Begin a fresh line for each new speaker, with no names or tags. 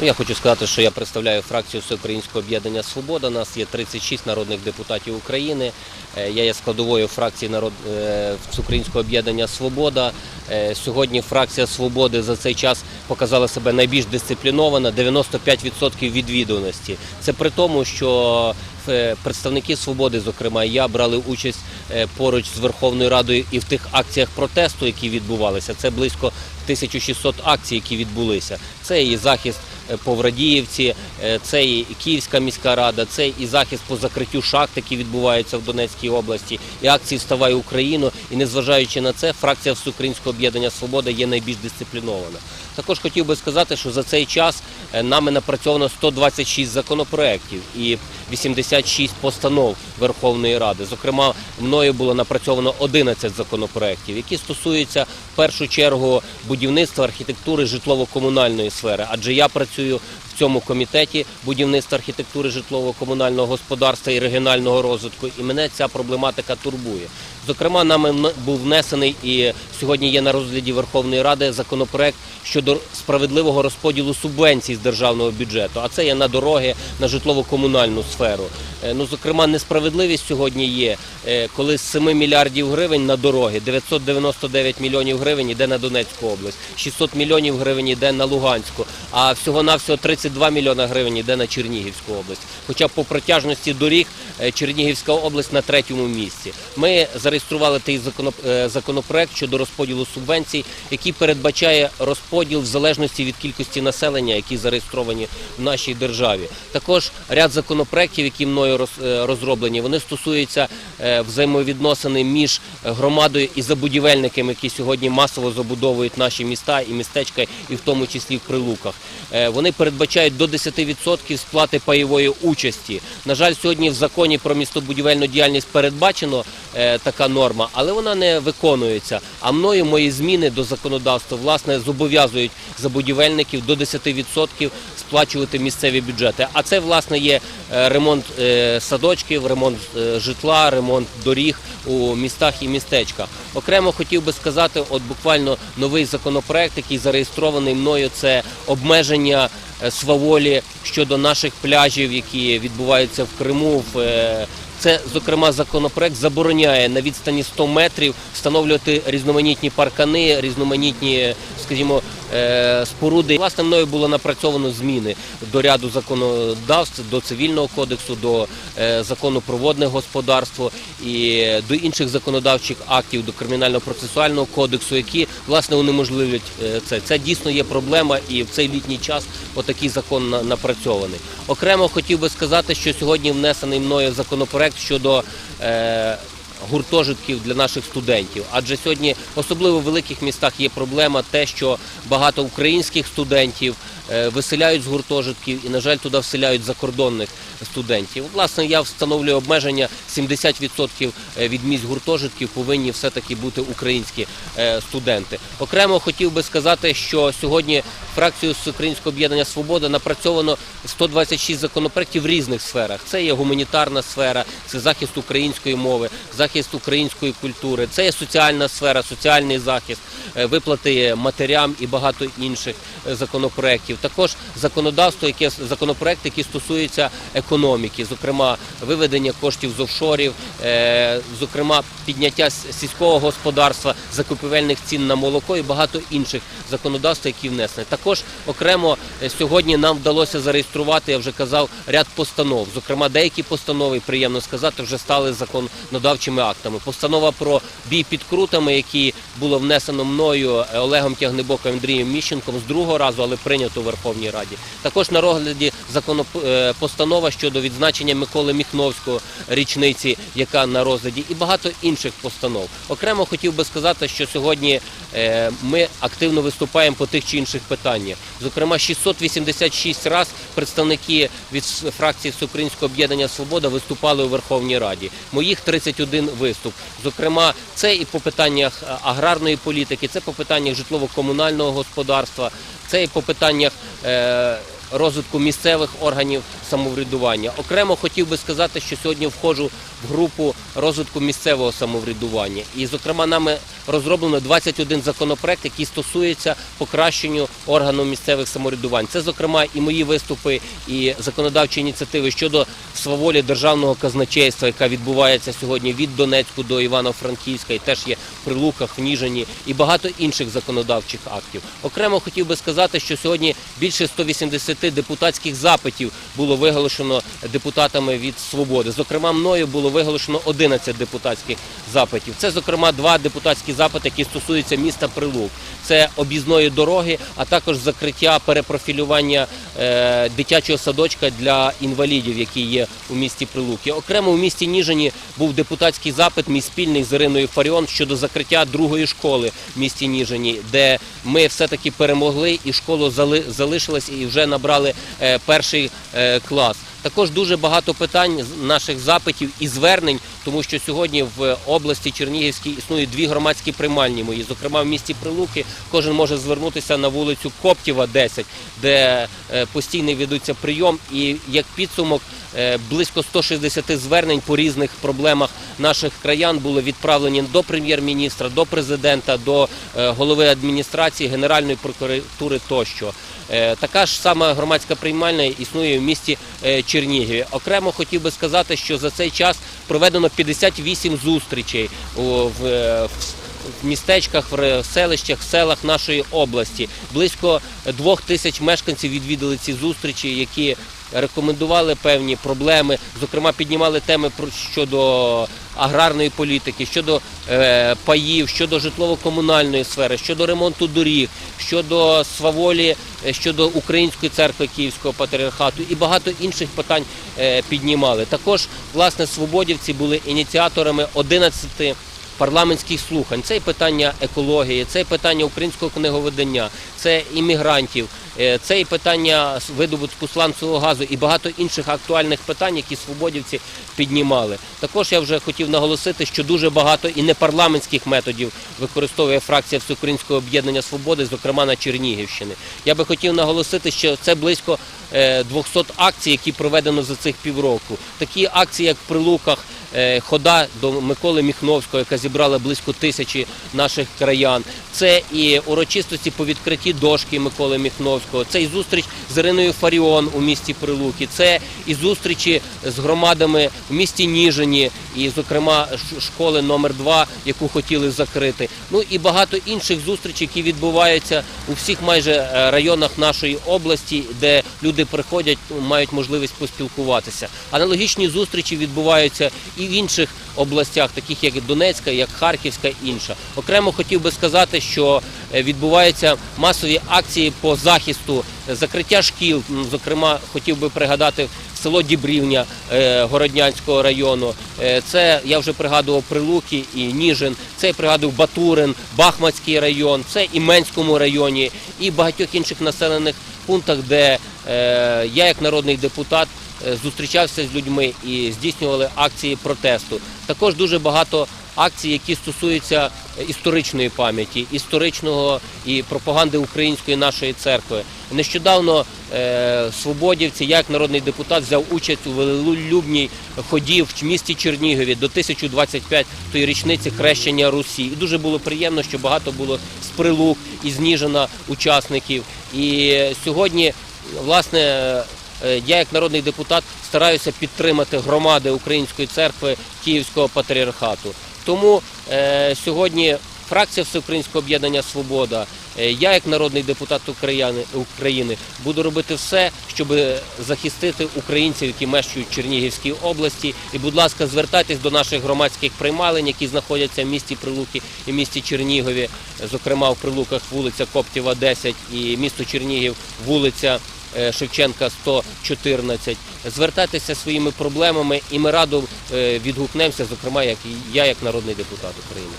Ну, я хочу сказати, що я представляю фракцію Всеукраїнського об'єднання Свобода. Нас є 36 народних депутатів України. Е, Я є складовою фракції народ... е, Всеукраїнського об'єднання Свобода. Е, Сьогодні фракція Свободи за цей час показала себе найбільш дисциплінована, 95% відвідуваності. Це при тому, що представники свободи, зокрема, я брали участь поруч з Верховною Радою і в тих акціях протесту, які відбувалися. Це близько 1600 акцій, які відбулися. Це і захист по Врадіївці, е, це і Київська міська рада, це і захист по закриттю шахт, які відбуваються в Донецькій області, і акції Вставай Україну. І незважаючи на це, фракція Всеукраїнського об'єднання Свобода є найбільш дисциплінована. Також хотів би сказати, що за цей час е, нами напрацьовано 126 законопроєктів і 86 постанов Верховної Ради. Зокрема, мною було напрацьовано 11 законопроєктів, які стосуються в першу чергу будівництва, архітектури, житлово-комунальної сфери. Адже я працюю цьому комітеті будівництва архітектури житлово-комунального господарства і регіонального розвитку. І мене ця проблематика турбує. Зокрема, нами був внесений і сьогодні є на розгляді Верховної Ради законопроект щодо справедливого розподілу субвенцій з державного бюджету. А це є на дороги, на житлово-комунальну сферу. Е, ну, зокрема, несправедливість сьогодні є, е, коли з 7 мільярдів гривень на дороги 999 мільйонів гривень йде на Донецьку область, 600 мільйонів гривень йде на Луганську. А всього навсього 30 22 мільйона гривень йде на Чернігівську область. Хоча по протяжності доріг е, Чернігівська область на третьому місці. Ми зареєстрували той е, законопроект щодо розподілу субвенцій, який передбачає розподіл в залежності від кількості населення, які зареєстровані в нашій державі. Також ряд законопроектів, які мною е, розроблені, вони стосуються взаємовідносини між громадою і забудівельниками, які сьогодні масово забудовують наші міста і містечка, і в тому числі в прилуках. Вони передбачають до 10% сплати пайової участі. На жаль, сьогодні в законі про містобудівельну діяльність передбачено е, така норма, але вона не виконується. А мною мої зміни до законодавства власне зобов'язують забудівельників до 10% сплачувати місцеві бюджети. А це власне є е, ремонт е, садочків, ремонт житла, ремонт доріг у містах і містечках. Окремо хотів би сказати, от буквально новий законопроект, який зареєстрований мною, це обмеження сваволі щодо наших пляжів, які відбуваються в Криму. е, це, зокрема, законопроект забороняє на відстані 100 метрів встановлювати різноманітні паркани, різноманітні, скажімо, е, споруди. Власне, мною було напрацьовано зміни до ряду законодавств, до цивільного кодексу, до е, закону про водне господарство і до інших законодавчих актів, до кримінально-процесуального кодексу, які власне унеможливлять е, це. Це дійсно є проблема, і в цей літній час отакий закон напрацьований. Окремо хотів би сказати, що сьогодні внесений мною законопроект щодо. Гуртожитків для наших студентів. Адже сьогодні, особливо в великих містах, є проблема те, що багато українських студентів виселяють з гуртожитків і, на жаль, туди вселяють закордонних студентів. Власне, я встановлюю обмеження 70% від місць гуртожитків повинні все-таки бути українські е, студенти. Окремо хотів би сказати, що сьогодні фракцією Всеукраїнського об'єднання Свобода напрацьовано 126 законопроєктів в різних сферах. Це є гуманітарна сфера, це захист української мови, захист української культури, це є соціальна сфера, соціальний захист, е, виплати матерям і багато інших е, законопроєктів. Також законодавство, яке законопроект, який стосується економіки, зокрема виведення коштів з офшорів, е, зокрема підняття сільського господарства, закупівельних цін на молоко і багато інших законодавств, які внесені. Також окремо е, сьогодні нам вдалося зареєструвати, я вже казав, ряд постанов. Зокрема, деякі постанови, приємно сказати, вже стали законодавчими актами. Постанова про бій під крутами, які було внесено мною е, Олегом Тягнебоком, Андрієм Міщенком з другого разу, але прийнято у Верховній Раді. Також на розгляді е, постанова щодо відзначення Миколи Міхновського річниці, яка на розгляді, і багато інших постанов. Окремо хотів би сказати, що сьогодні е, ми активно виступаємо по тих чи інших питаннях. Зокрема, 686 раз представники від фракції Всеукраїнського об'єднання Свобода виступали у Верховній Раді. Моїх 31 виступ. Зокрема, це і по питаннях е, аграрної політики, це по питаннях житлово-комунального господарства, це і по питаннях. Е, розвитку місцевих органів самоврядування. Окремо хотів би сказати, що сьогодні входжу в групу розвитку місцевого самоврядування. І, зокрема, нами розроблено 21 законопроект, який стосується покращенню органу місцевих самоврядувань. Це, зокрема, і мої виступи, і законодавчі ініціативи щодо сваволі державного казначейства, яка відбувається сьогодні від Донецьку до Івано-Франківська, і теж є в Прилуках, в Ніжині, і багато інших законодавчих актів. Окремо хотів би сказати, що сьогодні більше 180 депутатських запитів було виголошено депутатами від свободи. Зокрема, мною було виголошено 11 депутатських запитів. Це, зокрема, два депутатські запити, які стосуються міста Прилук. Це об'їзної дороги, а також закриття перепрофілювання е, дитячого садочка для інвалідів, які є у місті Прилуки. Окремо у місті Ніжині був депутатський запит мій спільний з Іриною Фаріон щодо закриття другої школи в місті Ніжині, де ми все-таки перемогли і школа залишилась і вже набрали е, перший е, клас. Також дуже багато питань наших запитів і звернень, тому що сьогодні в області Чернігівській існують дві громадські приймальні мої. Зокрема, в місті Прилуки кожен може звернутися на вулицю Коптєва, 10, де е, постійно ведуться прийом. І як підсумок, близько 160 звернень по різних проблемах наших краян були відправлені до прем'єр-міністра, до президента, до голови адміністрації, Генеральної прокуратури тощо. Е, Така ж сама громадська приймальня існує в місті е, Чернігіві. Окремо хотів би сказати, що за цей час проведено 58 зустрічей в, е, в в містечках, в селищах, селах нашої області. Близько двох тисяч мешканців відвідали ці зустрічі, які рекомендували певні проблеми, зокрема піднімали теми щодо аграрної політики, щодо е, паїв, щодо житлово-комунальної сфери, щодо ремонту доріг, щодо сваволі, е, щодо Української церкви Київського патріархату і багато інших питань е, піднімали. Також власне свободівці були ініціаторами 11 парламентських слухань. Це і питання екології, це і питання українського книговидання, це іммігрантів, е, це і питання видобутку сланцевого газу і багато інших актуальних питань, які свободівці піднімали. Також я вже хотів наголосити, що дуже багато і непарламентських методів використовує фракція Всеукраїнського об'єднання свободи, зокрема на Чернігівщині. Я би хотів наголосити, що це близько е, 200 акцій, які проведено за цих півроку. Такі акції, як в Прилуках, е, хода до Миколи Міхновського, яка зібрала близько тисячі наших краян. Це і урочистості по відкритті дошки Миколи Міхновського. Це і зустріч з Іриною Фаріон у місті Прилуки. Це і зустрічі з громадами в місті Ніжині, і, зокрема, школи номер 2 яку хотіли закрити. Ну і багато інших зустрічей, які відбуваються у всіх майже е, районах нашої області, де люди приходять, мають можливість поспілкуватися. Аналогічні зустрічі відбуваються і в інших областях, таких як Донецька, як Харківська, інша. Окремо хотів би сказати, що е, відбуваються масові акції по захисту е, закриття шкіл. Зокрема, хотів би пригадати село Дібрівня е, Городнянського району. Це я вже пригадував Прилуки і Ніжин. Це я пригадував Батурин, Бахмацький район, це і Менському районі, і багатьох інших населених пунктах, де я, як народний депутат, зустрічався з людьми і здійснювали акції протесту. Також дуже багато акцій, які стосуються е, історичної пам'яті, історичного і пропаганди української нашої церкви. Нещодавно е, свободівці, я як народний депутат, взяв участь у велелюбній ході в місті Чернігові до 1025 ї річниці хрещення Русі. І дуже було приємно, що багато було з Прилук і з Ніжина учасників. І е, сьогодні, власне, е, я як народний депутат стараюся підтримати громади Української церкви Київського патріархату. Тому е, сьогодні фракція Всеукраїнського об'єднання Свобода, е, я як народний депутат України, України буду робити все, щоб захистити українців, які мешкають в Чернігівській області. І, будь ласка, звертайтесь до наших громадських приймалень, які знаходяться в місті Прилуки і місті Чернігові, зокрема в Прилуках вулиця Коптєва, 10 і місто Чернігів, вулиця е, Шевченка 114. Звертайтеся своїми проблемами, і ми радо е, відгукнемося, зокрема, як я, як народний депутат України.